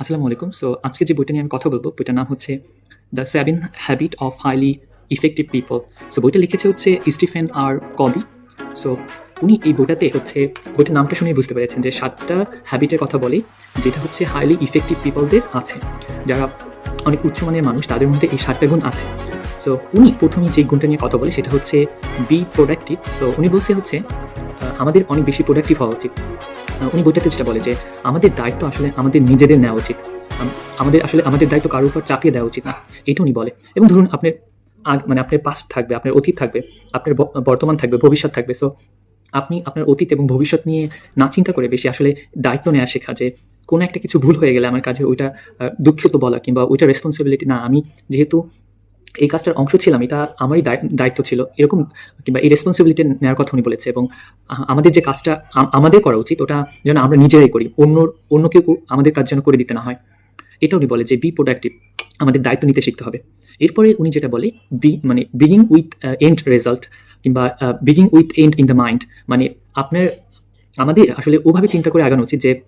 আসসালামু আলাইকুম। সো আজকে যে বইটা নিয়ে আমি কথা বলব, বইটার নাম হচ্ছে the seven habit of highly effective people so বইটা লিখেছে হচ্ছে স্টিফেন আর কবি। সো উনি এই বইটাতে হচ্ছে, বইটার নামটা শুনে বুঝতে পেরেছেন যে সাতটা হ্যাবিটের কথা বলে, যেটা হচ্ছে হাইলি ইফেক্টিভ পিপলদের আছে। যারা অনেক উচ্চমানের মানুষ, তাদের মধ্যে এই সাতটা গুণ আছে। সো উনি প্রথমে যে গুণটা নিয়ে কথা বলে, সেটা হচ্ছে বি প্রোডাক্টিভ সো উনি বলছে হচ্ছে আমাদের অনেক বেশি প্রোডাক্টিভ হওয়া উচিত। উনি বইটাতে যেটা বলে যে আমাদের দায়িত্ব আসলে আমাদের নিজেদের নেওয়া উচিত। আমাদের আসলে আমাদের দায়িত্ব কারোর উপর চাপিয়ে দেওয়া উচিত না। এটা উনি বলে। এবং ধরুন আপনার আগ মানে আপনার পাস্ট থাকবে, আপনার অতীত থাকবে, আপনার বর্তমান থাকবে, ভবিষ্যৎ থাকবে। সো আপনি আপনার অতীত এবং ভবিষ্যৎ নিয়ে না চিন্তা করে বেশি আসলে দায়িত্ব নেওয়া শেখা যে কোনো একটা কিছু ভুল হয়ে গেলে আমার কাছে ওইটা দুঃখিত বলা কিংবা ওইটা রেসপন্সিবিলিটি না। আমি যেহেতু এই কাজটার অংশ ছিলাম, এটা আমারই দায়- দায়িত্ব ছিল। এরকম কিংবা এই রেসপন্সিবিলিটি নেওয়ার কথা উনি বলেছে এবং আমাদের যে কাজটা আমাদের করা উচিত, ওটা যেন আমরা নিজেরাই করি, অন্য অন্য কেউ আমাদের কাজ যেন করে দিতে না হয়। এটা উনি বলে যে বি প্রোডাক্টিভ আমাদের দায়িত্ব নিতে শিখতে হবে। এরপরে উনি যেটা বলে বি মানে বিগিং উইথ এন্ড রেজাল্ট কিংবা begin with end in the mind মানে আপনার, আমাদের আসলে ওভাবে চিন্তা করে আগানো উচিত যে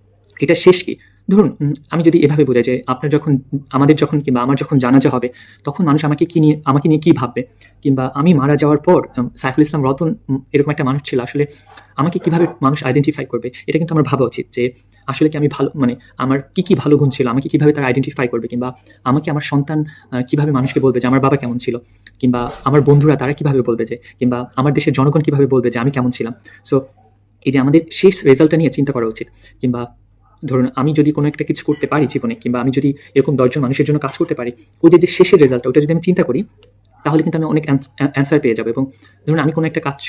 এটা শেষ কি? ধরুন আমি যদি এভাবে বোঝাই যে আপনার যখন, আমাদের যখন কিংবা আমার যখন জানাজা হবে, তখন মানুষ আমাকে কি নিয়ে, আমাকে নিয়ে কী ভাববে? কিংবা আমি মারা যাওয়ার পর সাইফুল ইসলাম রতন এরকম একটা মানুষ ছিল, আসলে আমাকে কীভাবে মানুষ আইডেন্টিফাই করবে? এটা কিন্তু আমার ভাবা উচিত যে আসলে কি আমি ভালো মানে আমার কি কি ভালো গুণ ছিল? আমাকে কীভাবে তারা আইডেন্টিফাই করবে? কিংবা আমাকে আমার সন্তান কীভাবে মানুষকে বলবে যে আমার বাবা কেমন ছিল? কিংবা আমার বন্ধুরা তারা কীভাবে বলবে যে, কিংবা আমার দেশের জনগণ কীভাবে বলবে যে আমি কেমন ছিলাম? সো এই যে আমাদের শেষ রেজাল্টটা নিয়ে চিন্তা করা উচিত। কিংবা ধরুন আমি যদি কোনো একটা কিছু করতে পারি জীবনে কিংবা আমি যদি এরকম দশজন মানুষের জন্য কাজ করতে পারি, ওদের যে শেষের রেজাল্টটা ওটা যদি আমি চিন্তা করি, তাহলে কিন্তু আমি অনেক অ্যান্সার পেয়ে যাব এবং ধরুন আমি কোনো একটা কাজ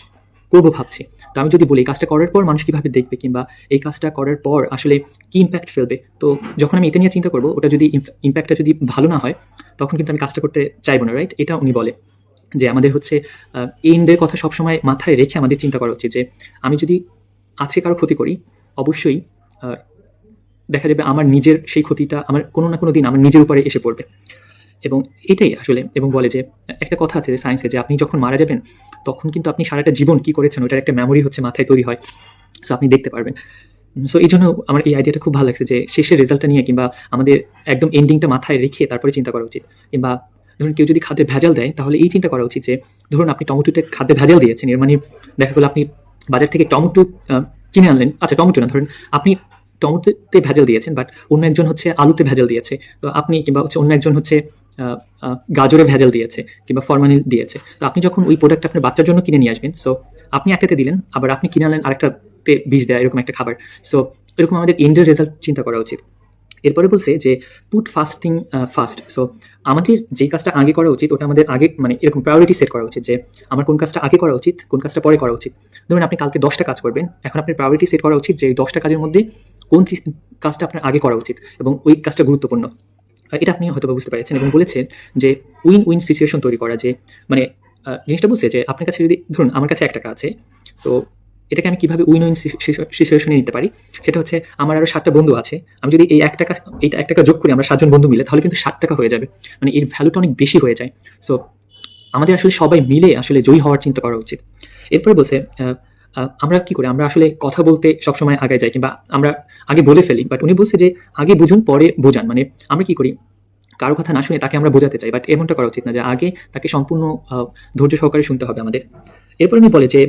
করব ভাবছি, তো আমি যদি বলি কাজটা করার পর মানুষ কীভাবে দেখবে কিংবা এই কাজটা করার পর আসলে কী ইম্প্যাক্ট ফেলবে, তো যখন আমি এটা নিয়ে চিন্তা করব, ওটা যদি ইম্প্যাক্টটা যদি ভালো না হয়, তখন কিন্তু আমি কাজটা করতে চাইব না রাইট এটা উনি বলে যে আমাদের হচ্ছে এন্ডের কথা সবসময় মাথায় রেখে আমাদের চিন্তা করা উচিত যে আমি যদি আজকে কারও ক্ষতি করি, অবশ্যই দেখা যাবে আমার নিজের সেই ক্ষতিটা আমার কোনো না কোনো দিন আমার নিজের উপরে এসে পড়বে। এবং এটাই আসলে, এবং বলে যে, একটা কথা আছে যে সায়েন্সে যে আপনি যখন মারা যাবেন, তখন কিন্তু আপনি সারাটা জীবন কি করেছেন ওটার একটা মেমোরি হচ্ছে মাথায় তৈরি হয়। সো আপনি দেখতে পারবেন। সো এই জন্য আমার এই আইডিয়াটা খুব ভালো লাগছে যে শেষের রেজাল্টটা নিয়ে কিংবা আমাদের একদম এন্ডিংটা মাথায় রেখে তারপরে চিন্তা করা উচিত। কিংবা ধরুন কেউ যদি খাদ্যে ভেজাল দেয়, তাহলে এই চিন্তা করা উচিত যে, ধরুন আপনি টমেটোতে খাদ্যে ভেজাল দিয়েছেন, এর মানে দেখা গেলো আপনি বাজার থেকে টমেটো কিনে আনলেন। আচ্ছা টমেটো না, ধরুন আপনি টমেটোতে ভেজাল দিয়েছেন বাট অন্য একজন হচ্ছে আলুতে ভেজাল দিয়েছে। তো আপনি কিংবা হচ্ছে অন্য একজন হচ্ছে গাজরে ভেজাল দিয়েছে কিংবা ফরমালিন দিয়েছে। তো আপনি যখন ওই প্রোডাক্ট আপনার বাচ্চার জন্য কিনে নিয়ে আসবেন সো আপনি একটাতে দিলেন, আবার আপনি কিনে আনলেন আরেকটাতে বিষ দেয়, এরকম একটা খাবার। সো এরকম আমাদের এন্ডের রেজাল্ট চিন্তা করা উচিত। এরপরে বলছে যে পুট ফাস্টিং ফাস্ট সো আমাদের যেই কাজটা আগে করা উচিত, ওটা আমাদের আগে মানে এরকম প্রায়োরিটি সেট করা উচিত যে, আমার কোন কাজটা আগে করা উচিত, কোন কাজটা পরে করা উচিত। ধরুন আপনি কালকে দশটা কাজ করবেন, এখন আপনার প্রায়োরিটি সেট করা উচিত যে দশটা কাজের মধ্যে কোন কাজটা আপনার আগে করা উচিত এবং ওই কাজটা গুরুত্বপূর্ণ। এটা আপনি হয়তো বুঝতে পেরেছেন এবং বলেছে যে উইন উইন সিচুয়েশন তৈরি করা যে মানে জিনিসটা বুঝছে যে, আপনার কাছে যদি, ধরুন আমার কাছে এক টাকা আছে, তো এটাকে আমি কীভাবে উইন উইন সিচুয়েশনে নিতে পারি? সেটা হচ্ছে আমার আরও সাতটা বন্ধু আছে। আমি যদি এই এক টাকা, এইটা এক টাকা যোগ করি, আমরা সাতজন বন্ধু মিলে, তাহলে কিন্তু ষাট টাকা হয়ে যাবে। মানে এর ভ্যালুটা অনেক বেশি হয়ে যায়। সো আমাদের আসলে সবাই মিলে আসলে জয়ী হওয়ার চিন্তা করা উচিত। এরপরে বলছে আমরা কি করি? আমরা আসলে কথা বলতে সবসময় আগে যাই, কিংবা আমরা আগে বলে ফেলি। বাট উনি বলছে যে, আগে বুঝুন, পরে বোঝান। মানে আমরা কি করি? কারও কথা না শুনে তাকে আমরা বোঝাতে চাই। বাট এমনটা করা উচিত না যে, আগে তাকে সম্পূর্ণ ধৈর্য সহকারে শুনতে হবে আমাদের। এরপর উনি বলে যে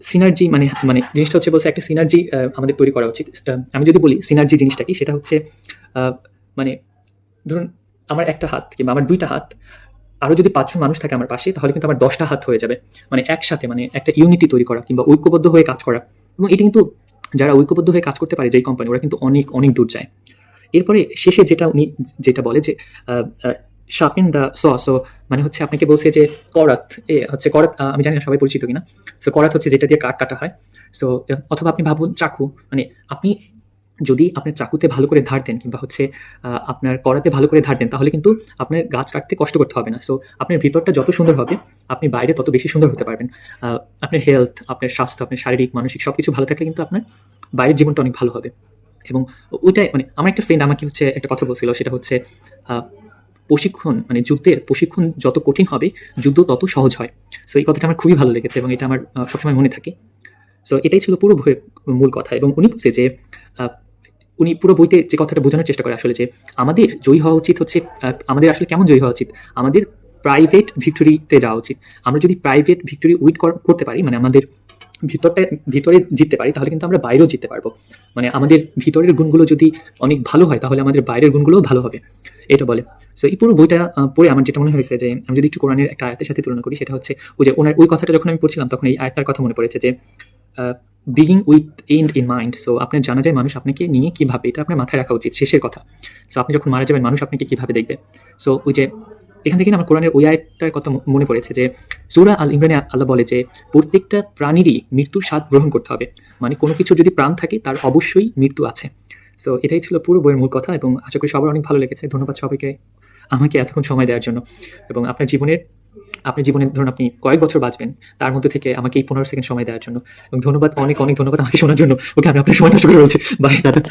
সিনার্জি মানে মানে জিনিসটা হচ্ছে বলছে একটা সিনার্জি আমাদের তৈরি করা উচিত। আমি যদি বলি সিনার্জি জিনিসটা কি, সেটা হচ্ছে মানে ধরুন আমার একটা হাত কিংবা আমার দুইটা হাত আরও যদি পাঁচজন মানুষ থাকে আমার পাশে, তাহলে কিন্তু আমার দশটা হাত হয়ে যাবে। মানে একসাথে মানে একটা ইউনিটি তৈরি করা কিংবা ঐক্যবদ্ধ হয়ে কাজ করা। এবং এটি কিন্তু যারা ঐক্যবদ্ধ হয়ে কাজ করতে পারে, যেই কোম্পানি ওরা কিন্তু অনেক অনেক দূর যায়। এরপরে শেষে যেটা উনি, যেটা বলে যে শাপিন দ্য স, সো মানে হচ্ছে আপনাকে বলছে যে করাত, এ হচ্ছে করাত আমি জানি না সবাই পরিচিত কিনা। সো করাত হচ্ছে যেটা দিয়ে কাঠ কাটা হয়। সো অথবা আপনি ভাবুন চাকু মানে আপনি যদি আপনার চাকুতে ভালো করে ধার দেন কিংবা হচ্ছে আপনার করাতে ভালো করে ধার দেন, তাহলে কিন্তু আপনার গাছ কাটতে কষ্ট করতে হবে না। সো আপনার ভিতরটা যত সুন্দর হবে, আপনি বাইরে তত বেশি সুন্দর হতে পারবেন। আপনার হেলথ আপনার স্বাস্থ্য, আপনার শারীরিক, মানসিক সব কিছু ভালো থাকলে কিন্তু আপনার বাইরের জীবনটা অনেক ভালো হবে। এবং ওইটাই মানে আমার একটা ফ্রেন্ড আমাকে হচ্ছে একটা কথা বলছিল, সেটা হচ্ছে প্রশিক্ষণ মানে যুদ্ধের প্রশিক্ষণ যত কঠিন হবে, যুদ্ধ তত সহজ হয়। সো এই কথাটা আমার খুবই ভালো লেগেছে এবং এটা আমার সবসময় মনে থাকে। সো এটাই ছিল পুরো বইয়ের মূল কথা এবং উনি বলছে যে উনি পুরো বইতে যে কথাটা বোঝানোর চেষ্টা করে আসলে যে, আমাদের জয়ী হওয়া উচিত হচ্ছে আমাদের আসলে কেমন জয়ী হওয়া উচিত? আমাদের প্রাইভেট ভিক্টোরিতে যাওয়া উচিত। আমরা যদি প্রাইভেট ভিক্টোরি উইট করতে পারি মানে আমাদের ভিতরটা, ভিতরে জিততে পারি, তাহলে কিন্তু আমরা বাইরেও জিততে পারব। মানে আমাদের ভিতরের গুণগুলো যদি অনেক ভালো হয়, তাহলে আমাদের বাইরের গুণগুলোও ভালো হবে। এটা বলে। সো এই পুরো বইটা পড়ে আমার যেটা মনে হয়েছে যে, আমি যদি একটু কোরআনের একটা আয়াতের সাথে তুলনা করি, সেটা হচ্ছে ওই যে ওনার, ওই কথাটা যখন আমি পড়ছিলাম, তখন এই আয়াতটার কথা মনে পড়েছে যে begin with end in mind so আপনার জানা যায় মানুষ আপনাকে নিয়ে কী ভাবে এটা আপনার মাথায় রাখা উচিত, শেষের কথা। সো আপনি যখন মারা যাবেন, মানুষ আপনাকে কীভাবে দেখবে? সো ওই যে এখান থেকে আমার কোরআনের ওই আয়টার কথা মনে পড়েছে যে, সুরা আল ইমরানে আল্লাহ বলে যে, প্রত্যেকটা প্রাণীরই মৃত্যুর স্বাদ গ্রহণ করতে হবে। মানে কোনো কিছু যদি প্রাণ থাকে, তার অবশ্যই মৃত্যু আছে। সো এটাই ছিল পুরো বইয়ের মূল কথা এবং আশা করি সবার অনেক ভালো লেগেছে। ধন্যবাদ সবাইকে আমাকে এতক্ষণ সময় দেওয়ার জন্য। এবং আপনার জীবনের, আপনার জীবনে ধরুন আপনি কয়েক বছর বাঁচবেন, তার মধ্যে থেকে আমাকে এই পনেরো সেকেন্ড সময় দেওয়ার জন্য। এবং ধন্যবাদ, অনেক অনেক ধন্যবাদ আমাকে শোনার জন্য। ওকে, আমি আপনার সময় নষ্ট করে বলছি। বাই দাদা